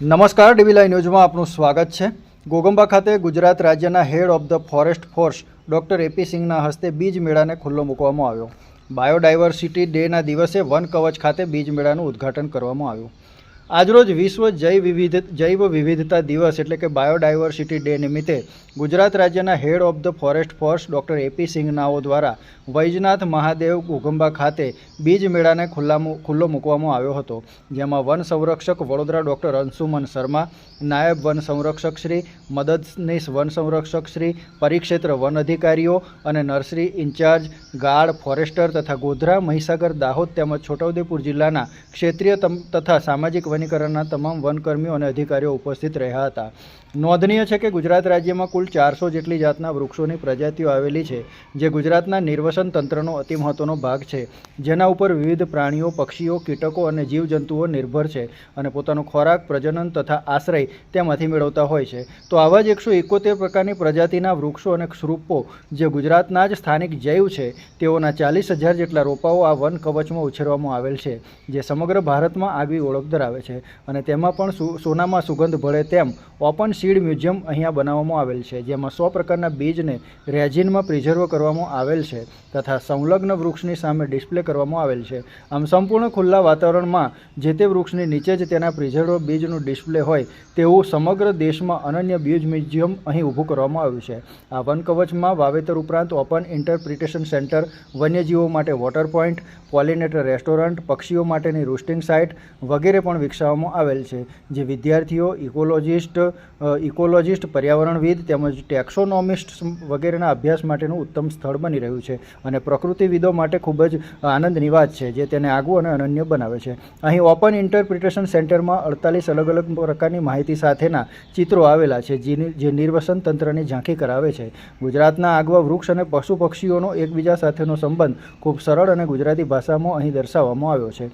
નમસ્કાર ડીવી લાઈ ન્યૂઝમાં આપનું સ્વાગત છે. ગોગંબા ખાતે ગુજરાત રાજ્યના head of the forest force doctor A P સિંહના હસ્તે બીજ મેળાને ખુલ્લો મૂકવામાં આવ્યો. બાયોડાયવર્સિટી ડેના દિવસે વન કવચ ખાતે બીજ મેળાનું ઉદ્ઘાટન કરવામાં આવ્યું. આજરોજ વિશ્વ જૈવ વિવિધ, જૈવ વિવિધતા દિવસ એટલે કે બાયોડાયવર્સિટી ડે નિમિત્તે ગુજરાત રાજ્યના head of the forest force doctor A P સિંઘનાઓ દ્વારા વૈજનાથ મહાદેવ ઘોગંબા ખાતે બીજ મેળાને ખુલ્લા ખુલ્લો મૂકવામાં આવ્યો હતો. જેમાં વન સંરક્ષક વડોદરા ડૉક્ટર અંશુમન શર્મા, નાયબ વન સંરક્ષક શ્રી મદદનીશ વન સંરક્ષક શ્રી પરિક્ષેત્ર વન અધિકારીઓ અને નર્સરી ઇન્ચાર્જ ગાર્ડ ફોરેસ્ટર તથા ગોધરા મહીસાગર દાહોદ તેમજ છોટાઉદેપુર જિલ્લાના ક્ષેત્રીય તથા સામાજિક વનીકરણના તમામ વનકર્મીઓ અને અધિકારીઓ ઉપસ્થિત રહ્યા હતા. નોંધનીય છે કે ગુજરાત રાજ્યમાં કુલ ચારસો જેટલી જાતના વૃક્ષોની પ્રજાતિઓ આવેલી છે, જે ગુજરાતના નિર્વસન તંત્રનો અતિ મહત્વનો ભાગ છે. જેના ઉપર વિવિધ પ્રાણીઓ, પક્ષીઓ, કીટકો અને જીવજંતુઓ નિર્ભર છે અને પોતાનો ખોરાક, પ્રજનન તથા આશ્રય તેમાંથી મેળવતા હોય છે. તો આવા જ એકસો એકોતેર પ્રકારની પ્રજાતિના વૃક્ષો અને સ્વરૂપો જે ગુજરાતના જ સ્થાનિક જૈવ છે, તેઓના ચાલીસ હજાર જેટલા રોપાઓ આ વન કવચમાં ઉછેરવામાં આવેલ છે, જે સમગ્ર ભારતમાં આગવી ઓળખ ધરાવે છે. અને તેમાં પણ સોનામાં સુગંધ ભળે તેમ ઓપન સીડ મ્યુઝિયમ અહીંયા બનાવવામાં આવેલ છે, જેમાં સો પ્રકારના બીજને રેજિનમાં પ્રિઝર્વ કરવામાં આવેલ છે તથા સંલગ્ન વૃક્ષની સામે ડિસ્પ્લે કરવામાં આવેલ છે. આમ સંપૂર્ણ ખુલ્લા વાતાવરણમાં જે તે વૃક્ષની નીચે જ તેના પ્રિઝર્વ બીજનું ડિસ્પ્લે હોય તેવું સમગ્ર દેશમાં અનન્ય બીજ મ્યુઝિયમ અહીં ઊભું કરવામાં આવ્યું છે. આ વન કવચમાં વાવેતર ઉપરાંત ઓપન ઇન્ટરપ્રિટેશન સેન્ટર, વન્યજીવો માટે વોટર પોઈન્ટ, પોલિનેટર રેસ્ટોરન્ટ, પક્ષીઓ માટેની રૂસ્ટિંગ સાઇટ વગેરે પણ વિકસાવવામાં આવેલ છે, જે વિદ્યાર્થીઓ, ઇકોલોજિસ્ટ ઇકોલોજિસ્ટ, પર્યાવરણવિદ તેમજ ટેક્સોનોમિસ્ટ વગેરેના અભ્યાસ માટેનું ઉત્તમ સ્થળ બની રહ્યું છે અને પ્રકૃતિવિદો માટે ખૂબ જ આનંદની વાત છે, જે તેને આગવું અને અનન્ય બનાવે છે. અહીં ઓપન ઇન્ટરપ્રિટેશન સેન્ટરમાં અડતાલીસ અલગ અલગ પ્રકારની માહિતી સાથેના ચિત્રો આવેલા છે જે નિર્વસન તંત્રની ઝાંખી કરાવે છે. ગુજરાતના આગવા વૃક્ષ અને પશુ પક્ષીઓનો એકબીજા સાથેનો સંબંધ ખૂબ સરળ અને ગુજરાતી ભાષામાં અહીં દર્શાવવામાં આવ્યો છે.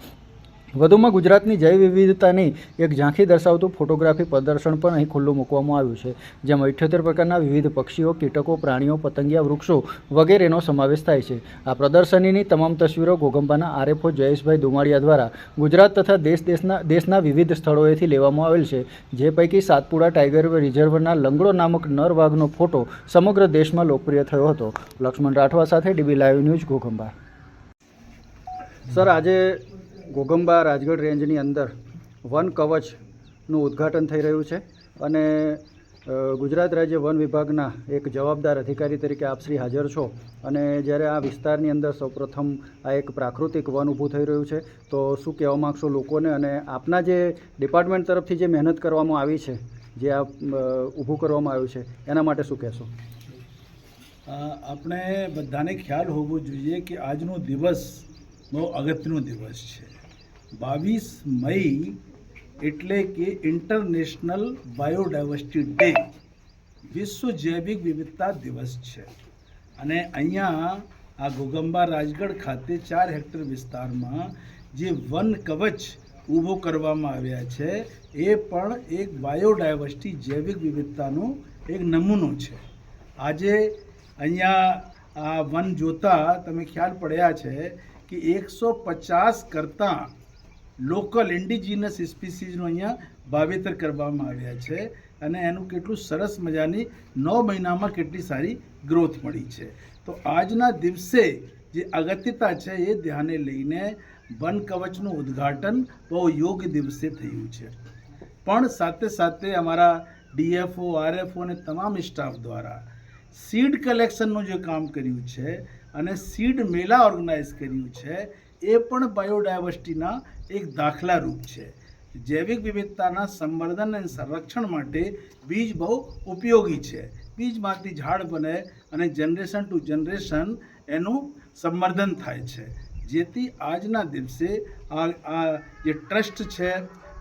વધુમાં ગુજરાતની જૈવ વિવિધતાની એક ઝાંખી દર્શાવતું ફોટોગ્રાફી પ્રદર્શન પણ અહીં ખુલ્લું મૂકવામાં આવ્યું છે, જેમાં ઇઠ્યોતેર પ્રકારના વિવિધ પક્ષીઓ, કીટકો, પ્રાણીઓ, પતંગિયા, વૃક્ષો વગેરેનો સમાવેશ થાય છે. આ પ્રદર્શનીની તમામ તસવીરો ઘોગંબાના આરએફઓ જયેશભાઈ દુમાડિયા દ્વારા ગુજરાત તથા દેશ દેશના દેશના વિવિધ સ્થળોએથી લેવામાં આવેલ છે, જે પૈકી સાતપુડા ટાઈગર રિઝર્વના લંગડો નામક નર વાઘનો ફોટો સમગ્ર દેશમાં લોકપ્રિય થયો હતો. લક્ષ્મણ રાઠવા સાથે D B live news Ghoghamba sir, આજે ઘોગંબા રાજગઢ રેન્જની અંદર વન કવચનું ઉદ્ઘાટન થઈ રહ્યું છે અને ગુજરાત રાજ્ય વન વિભાગના એક જવાબદાર અધિકારી તરીકે આપ શ્રી હાજર છો અને જ્યારે આ વિસ્તારની અંદર સૌપ્રથમ આ એક પ્રાકૃતિક વન ઊભું થઈ રહ્યું છે, તો શું કહેવા માગશો લોકોને અને આપના જે ડિપાર્ટમેન્ટ તરફથી જે મહેનત કરવામાં આવી છે, જે આ ઊભું કરવામાં આવ્યું છે, એના માટે શું કહેશો? આપણે બધાને ખ્યાલ હોવો જોઈએ કે આજનો દિવસ બહુ અગત્યનો દિવસ છે. બાવીસ મઈ એટલે કે ઇન્ટરનેશનલ બાયોડાયવર્સિટી ડે વિશ્વ જૈવિક વિવિધતા દિવસ છે. અને અહીંયા આ ગોગંબા રાજગઢ ખાતે ચાર હેક્ટર વિસ્તારમાં જે વન કવચ ઊભો કરવામાં આવ્યા છે, એ પણ એક બાયોડાયવર્સિટી જૈવિક વિવિધતાનો એક નમૂનો છે. આજે અહીંયા આ વન જોતા તમે ખ્યાલ પડ્યા છે કે એકસો પચાસ કરતાં લોકલ ઇન્ડિજિનસ સ્પીસીઝનું અહીંયા વાવેતર કરવામાં આવ્યા છે અને એનું કેટલું સરસ મજાની નવ મહિનામાં કેટલી સારી ગ્રોથ મળી છે. તો આજના દિવસે જે અગત્યતા છે એ ધ્યાને લઈને વન કવચનું ઉદ્ઘાટન બહુ યોગ્ય દિવસે થયું છે. પણ સાથે સાથે અમારા ડીએફઓ, આરએફઓ અને તમામ સ્ટાફ દ્વારા સીડ કલેક્શનનું જે કામ કર્યું છે અને સીડ મેળા ઓર્ગેનાઇઝ કર્યું છે એ પણ બાયોડાયવર્સિટીના એક દાખલારૂપ છે. જૈવિક વિવિધતાના સંવર્ધન અને સંરક્ષણ માટે બીજ બહુ ઉપયોગી છે. બીજમાંથી ઝાડ બને અને જનરેશન ટુ જનરેશન એનું સંવર્ધન થાય છે. જેથી આજના દિવસે આ આ જે ટ્રસ્ટ છે,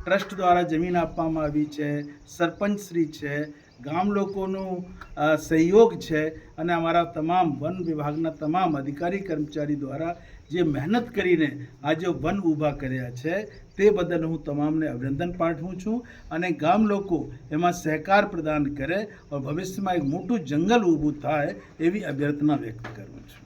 ટ્રસ્ટ દ્વારા જમીન આપવામાં આવી છે, સરપંચશ્રી છે ગામ લોકોનું સહયોગ છે અને અમારા તમામ વન વિભાગના તમામ અધિકારી કર્મચારી દ્વારા જે મહેનત કરીને આજે વન ઊભા કર્યા છે, તે બદલ હું તમામને અભિનંદન પાઠવું છું અને ગામ લોકો એમાં સહકાર પ્રદાન કરે ભવિષ્યમાં એક મોટું જંગલ ઊભું થાય એવી અભ્યર્થના વ્યક્ત કરું છું.